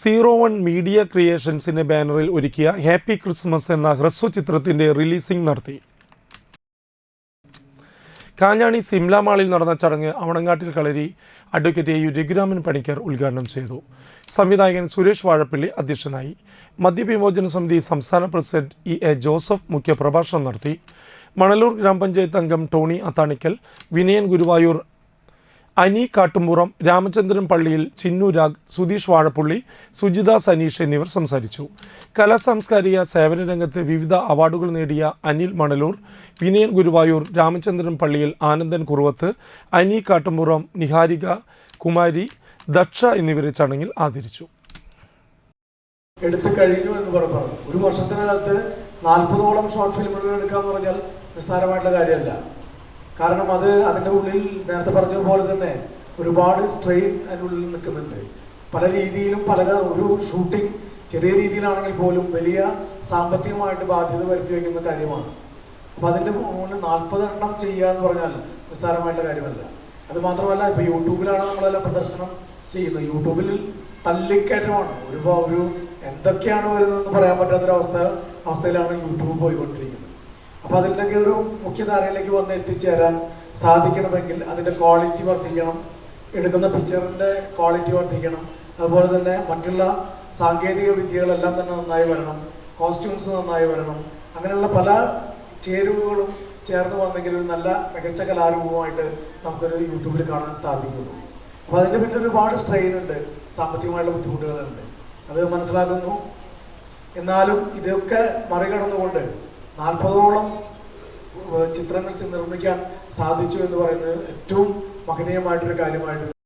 Zero one media ക്രിയേഷൻസിന്റെ ബാനറിൽ ഒരുക്കിയ happy Christmas എന്ന ഹ്രസ്വ ചിത്രത്തിന്റെ റിലീസിംഗ് നടത്തി. കാഞ്ഞാണി സിംല മാളിൽ നടന്ന ചടങ്ങ് അവണങ്ങാട്ടിൽ Kalari advocate A U Raghuraman Panicker ഉദ്ഘാടനം ചെയ്തു. സംവിധായകൻ സുരേഷ് വാഴപ്പള്ളി അധ്യക്ഷനായി. മദ്യവിമോചന സമിതി സംസ്ഥാന പ്രസിഡന്റ് ഇ എ ജോസഫ് മുഖ്യപ്രഭാഷണം നടത്തി. മണലൂർ ഗ്രാമപഞ്ചായത്ത് അംഗം ടോണി അത്താണിക്കൽ വിനയൻ ഗുരുവായൂർ അനി കാട്ടുംപുറം രാമചന്ദ്രൻ പള്ളിയിൽ ചിന്നുരാഗ് സുധീഷ് വാഴപ്പുള്ളി സുജിത സനീഷ് എന്നിവർ സംസാരിച്ചു. കലാസാംസ്കാരിക സേവന രംഗത്ത് വിവിധ അവാർഡുകൾ നേടിയ അനിൽ മണലൂർ വിനയൻ ഗുരുവായൂർ രാമചന്ദ്രൻ പള്ളിയിൽ ആനന്ദൻ കുറുവത്ത് അനി കാട്ടുംപുറം നിഹാരിക കുമാരി ദക്ഷ എന്നിവരെ ചടങ്ങിൽ ആദരിച്ചു. എടുത്തു കഴിഞ്ഞു എന്ന് പറ- പറഞ്ഞു ഒരു വർഷത്തിനകത്ത് നാൽപ്പതോളം ഷോർട്ട് ഫിലിമുകൾ എടുക്കുക എന്ന് പറഞ്ഞാൽ നിസ്സാരമായിട്ടുള്ള കാര്യമല്ല. കാരണം അത് അതിന്റെ ഉള്ളിൽ നേരത്തെ പറഞ്ഞതുപോലെ തന്നെ ഒരുപാട് സ്ട്രെയിൻ അതിനുള്ളിൽ നിൽക്കുന്നുണ്ട്. പല രീതിയിലും പല ഒരു ഷൂട്ടിംഗ് ചെറിയ രീതിയിലാണെങ്കിൽ പോലും വലിയ സാമ്പത്തികമായിട്ട് ബാധ്യത വരുത്തി വയ്ക്കുന്ന കാര്യമാണ്. അപ്പോൾ അതിന്റെ മുകളിൽ നാൽപ്പതെണ്ണം ചെയ്യുക എന്ന് പറഞ്ഞാൽ നിസ്സാരമായിട്ടുള്ള കാര്യമല്ല. അത് മാത്രമല്ല ഇപ്പോൾ യൂട്യൂബിലാണ് നമ്മളെല്ലാം പ്രദർശനം ചെയ്യുന്നത്. യൂട്യൂബിൽ തല്ലിക്കയറ്റമാണ്. ഒരുപാട് ഒരു എന്തൊക്കെയാണ് വരുന്നതെന്ന് പറയാൻ പറ്റാത്തൊരവസ്ഥ അവസ്ഥയിലാണ് യൂട്യൂബ് പോയിക്കൊണ്ടിരിക്കുന്നത്. അപ്പോൾ അതിന്റെയൊക്കെ ഒരു മുഖ്യധാരയിലേക്ക് വന്ന് എത്തിച്ചേരാൻ സാധിക്കണമെങ്കിൽ അതിന്റെ ക്വാളിറ്റി വർദ്ധിക്കണം. എടുക്കുന്ന പിക്ചറിന്റെ ക്വാളിറ്റി വർദ്ധിക്കണം. അതുപോലെ തന്നെ മറ്റുള്ള സാങ്കേതിക വിദ്യകളെല്ലാം തന്നെ നന്നായി വരണം. കോസ്റ്റ്യൂംസ് നന്നായി വരണം. അങ്ങനെയുള്ള പല ചേരുവകളും ചേർന്ന് വന്നെങ്കിൽ ഒരു നല്ല മികച്ച കലാരൂപമായിട്ട് നമുക്കൊരു യൂട്യൂബിൽ കാണാൻ സാധിക്കുള്ളൂ അപ്പോൾ അതിന്റെ പിന്നിൽ ഒരുപാട് സ്ട്രെയിൻ ഉണ്ട്. സാമ്പത്തികമായുള്ള ബുദ്ധിമുട്ടുകളുണ്ട്. അത് മനസ്സിലാക്കുന്നു. എന്നാലും ഇതൊക്കെ മറികടന്നുകൊണ്ട് നാൽപ്പതോളം ചിത്രങ്ങൾ നിർമ്മിക്കാൻ സാധിച്ചു എന്ന് പറയുന്നത് ഏറ്റവും മഹനീയമായിട്ടൊരു കാര്യമായിട്ട്